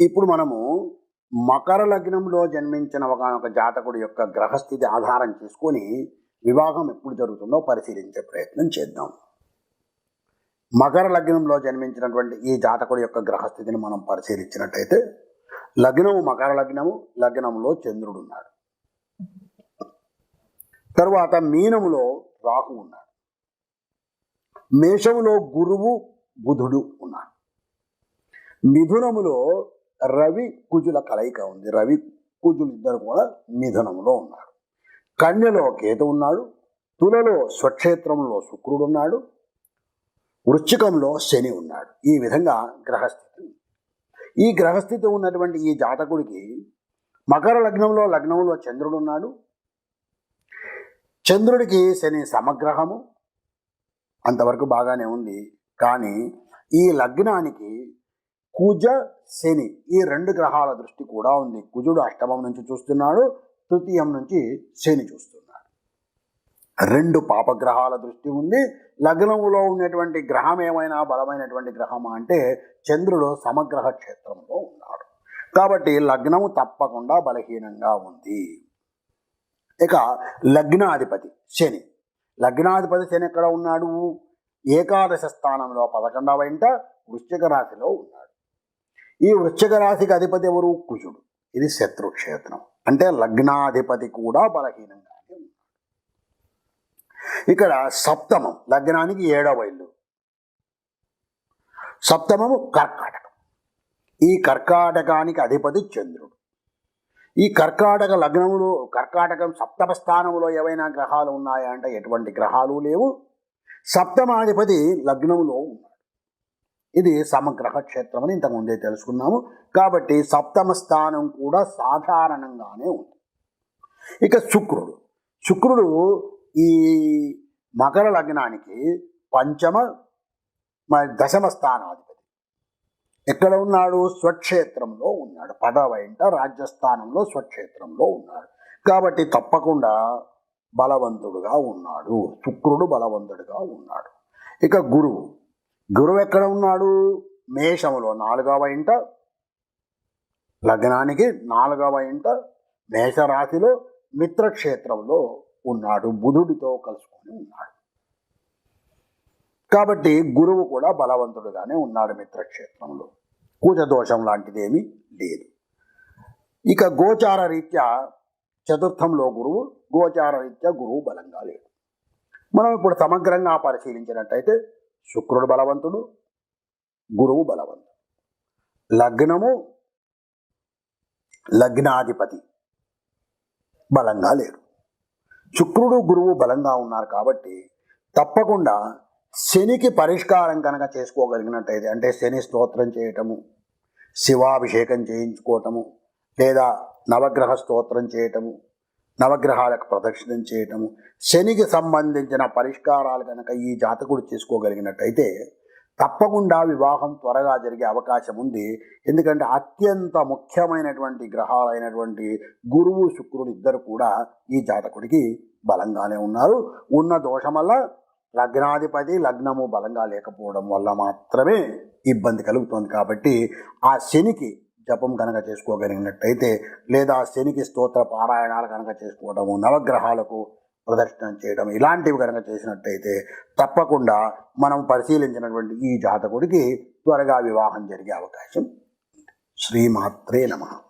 ఇప్పుడు మనము మకర లగ్నంలో జన్మించిన ఒకనొక జాతకుడి యొక్క గ్రహస్థితి ఆధారం చేసుకొని వివాహం ఎప్పుడు జరుగుతుందో పరిశీలించే ప్రయత్నం చేద్దాం. మకర లగ్నంలో జన్మించినటువంటి ఈ జాతకుడి యొక్క గ్రహస్థితిని మనం పరిశీలించినట్టయితే లగ్నము మకర లగ్నము లగ్నంలో చంద్రుడు ఉన్నాడు. తరువాత మీనములో రాహు ఉన్నాడు. మేషములో గురువు బుధుడు ఉన్నాడు. మిథునములో రవి కుజుల కలయిక ఉంది. రవి కుజులు ఇద్దరు కూడా మిథనంలో ఉన్నారు. కన్యలో కేతు ఉన్నాడు. తులలో స్వక్షేత్రంలో శుక్రుడు ఉన్నాడు. వృశ్చికంలో శని ఉన్నాడు. ఈ విధంగా గ్రహస్థితి ఈ గ్రహస్థితి ఉన్నటువంటి ఈ జాతకుడికి మకర లగ్నంలో లగ్నంలో చంద్రుడు ఉన్నాడు. చంద్రుడికి శని సమగ్రహము. అంతవరకు బాగానే ఉంది. కానీ ఈ లగ్నానికి కుజ శని ఈ రెండు గ్రహాల దృష్టి కూడా ఉంది. కుజుడు అష్టమం నుంచి చూస్తున్నాడు తృతీయం నుంచి శని చూస్తున్నాడు. రెండు పాపగ్రహాల దృష్టి ఉంది. లగ్నములో ఉన్నటువంటి గ్రహం ఏమైనా బలమైనటువంటి గ్రహమా అంటే చంద్రుడు సమగ్రహ క్షేత్రంలో ఉన్నాడు. కాబట్టి లగ్నము తప్పకుండా బలహీనంగా ఉంది. ఇక లగ్నాధిపతి శని. లగ్నాధిపతి శని ఎక్కడ ఉన్నాడు? ఏకాదశ స్థానంలో పదకొండవ ఇంట వృశ్చిక రాశిలో ఉన్నాడు. ఈ వృశ్చిక రాశికి అధిపతి ఎవరు? కుజుడు. ఇది శత్రుక్షేత్రం అంటే లగ్నాధిపతి కూడా బలహీనంగానే ఉన్నాడు ఇక్కడ సప్తమం లగ్నానికి ఏడవ ఇల్లు. సప్తమము కర్కాటకం. ఈ కర్కాటకానికి అధిపతి చంద్రుడు. ఈ కర్కాటక లగ్నములో కర్కాటకం సప్తమ స్థానంలో ఏవైనా గ్రహాలు ఉన్నాయా అంటే ఎటువంటి గ్రహాలు లేవు. సప్తమాధిపతి లగ్నంలో ఉన్నాడు. ఇది సమగ్రహ క్షేత్రం అని ఇంతకుముందే తెలుసుకున్నాము. కాబట్టి సప్తమ స్థానం కూడా సాధారణంగానే ఉంది. ఇక శుక్రుడు. శుక్రుడు ఈ మకర లగ్నానికి పంచమ దశమ స్థానాధిపతి. ఎక్కడ ఉన్నాడు? స్వక్షేత్రంలో ఉన్నాడు. పదవ ఇంట రాజ్యస్థానంలో స్వక్షేత్రంలో ఉన్నాడు. కాబట్టి తప్పకుండా బలవంతుడుగా ఉన్నాడు. శుక్రుడు బలవంతుడుగా ఉన్నాడు. ఇక గురువు. గురువు ఎక్కడ ఉన్నాడు? మేషములో. నాలుగవ ఇంట లగ్నానికి నాలుగవ ఇంట మేషరాశిలో మిత్రక్షేత్రంలో ఉన్నాడు. బుధుడితో కలుసుకొని ఉన్నాడు. కాబట్టి గురువు కూడా బలవంతుడుగానే ఉన్నాడు మిత్రక్షేత్రంలో. కూజ దోషం లాంటిదేమీ లేదు. ఇక గోచార రీత్యా చతుర్థంలో గురువు గోచార రీత్యా గురువు బలంగా లేడు. మనం ఇప్పుడు సమగ్రంగా పరిశీలించినట్టయితే శుక్రుడు బలవంతుడు గురువు బలవంతుడు. లగ్నము లగ్నాధిపతి బలంగా లేరు శుక్రుడు గురువు బలంగా ఉన్నారు కాబట్టి తప్పకుండా శనికి పరిష్కారం కనుక చేసుకోగలిగినట్టయితే అంటే శని స్తోత్రం చేయటము శివాభిషేకం చేయించుకోవటము లేదా నవగ్రహ స్తోత్రం చేయటము నవగ్రహాలకు ప్రదక్షిణం చేయటము శనికి సంబంధించిన పరిష్కారాలు కనుక ఈ జాతకుడు చేసుకోగలిగినట్టయితే తప్పకుండా వివాహం త్వరగా జరిగే అవకాశం ఉంది. ఎందుకంటే అత్యంత ముఖ్యమైనటువంటి గ్రహాలైనటువంటి గురువు శుక్రుడు ఇద్దరు కూడా ఈ జాతకుడికి బలంగానే ఉన్నారు. ఉన్న దోషం వల్ల లగ్నాధిపతి లగ్నము బలంగా లేకపోవడం వల్ల మాత్రమే ఇబ్బంది కలుగుతుంది. కాబట్టి ఆ శనికి జపం కనుక చేసుకోగలిగినట్టయితే లేదా శనికి స్తోత్ర పారాయణాలు కనుక చేసుకోవడము నవగ్రహాలకు ప్రదర్శన చేయడం ఇలాంటివి కనుక చేసినట్టయితే తప్పకుండా మనం పరిశీలించినటువంటి ఈ జాతకుడికి త్వరగా వివాహం జరిగే అవకాశం శ్రీమాత్రే నమ.